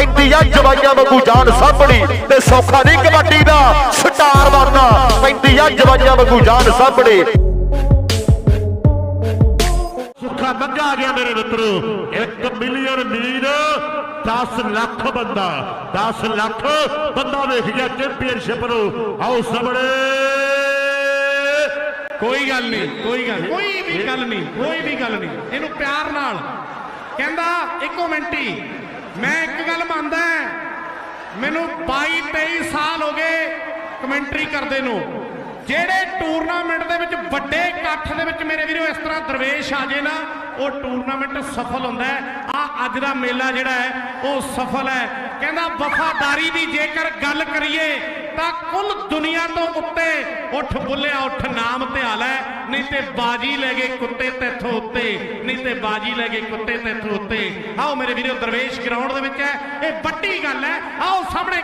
ਪੈਂਦੀ ਆ ਜਵਾਈਆਂ ਵਾਂਗੂ ਜਾਨ ਸਾਂਭਣੀ ਤੇ ਸੌਖਾ ਨਹੀਂ ਕਬੱਡੀ ਦਾ ਸਟਾਰ ਬਣਨਾ। ਪੈਂਦੀ ਆ ਜਵਾਈਆਂ ਵਾਂਗੂ ਜਾਨ ਸਾਂਭਣੀ। ਸੁੱਖਾ ਮੰਗਾ ਆ ਗਿਆ ਮੇਰੇ ਮਿੱਤਰੋ। 1 ਮਿਲੀਅਨ ਮੀਨ 10 ਲੱਖ ਬੰਦਾ 10 ਲੱਖ ਬੰਦਾ ਵੇਖ ਗਿਆ ਚੈਂਪੀਅਨਸ਼ਿਪ ਨੂੰ। ਆਓ ਸਾਹਮਣੇ। ਕੋਈ ਗੱਲ ਨਹੀਂ ਕੋਈ ਗੱਲ ਕੋਈ ਵੀ ਗੱਲ ਨਹੀਂ ਕੋਈ ਵੀ ਗੱਲ ਨਹੀਂ। ਇਹਨੂੰ ਪਿਆਰ ਨਾਲ। ਕਹਿੰਦਾ ਇੱਕੋ ਮਿੰਟ ਹੀ ਮੈਂ ਇੱਕ ਗੱਲ ਮੰਨਦਾ ਮੈਨੂੰ 22 23 ਸਾਲ ਹੋ ਗਏ ਕਮੈਂਟਰੀ ਕਰਦੇ ਨੂੰ। ਜਿਹੜੇ ਟੂਰਨਾਮੈਂਟ ਦੇ ਵਿੱਚ ਵੱਡੇ ਇਕੱਠ ਦੇ ਵਿੱਚ ਮੇਰੇ ਵੀਰੋ ਇਸ ਤਰ੍ਹਾਂ ਦਰਵੇਸ਼ ਆ ਜੇ ਨਾ, ਉਹ ਟੂਰਨਾਮੈਂਟ ਸਫਲ ਹੁੰਦਾ ਹੈ। ਆ ਅੱਜ ਦਾ ਮੇਲਾ ਜਿਹੜਾ ਹੈ, ਉਹ ਸਫਲ ਹੈ। ਕਹਿੰਦਾ ਵਫਾਦਾਰੀ ਦੀ ਜੇਕਰ ਗੱਲ ਕਰੀਏ, ਤਾਂ ਕੁੱਲ ਦੁਨੀਆ ਤੋਂ ਉੱਤੇ ਉੱਠ ਬੁੱਲਿਆ, ਉੱਠ ਨਾਮ ਧਿਆ ਲੈ ਨਹੀਂ ਤੇ ਬਾਜੀ ਲੈ ਗਏ ਕੁੱਤੇ ਤੇਥੋਂ ਉੱਤੇ ਨਹੀਂ ਤੇ ਬਾਜੀ ਲੈ ਗਏ ਕੁੱਤੇ ਤੇਥੋਂ ਉੱਤੇ ਆਓ ਮੇਰੇ ਵੀਰੋ, ਦਰਵੇਸ਼ ਗਰਾਊਂਡ ਦੇ ਵਿੱਚ ਹੈ। ਇਹ ਵੱਡੀ ਗੱਲ ਹੈ। ਆਓ ਸਾਹਮਣੇ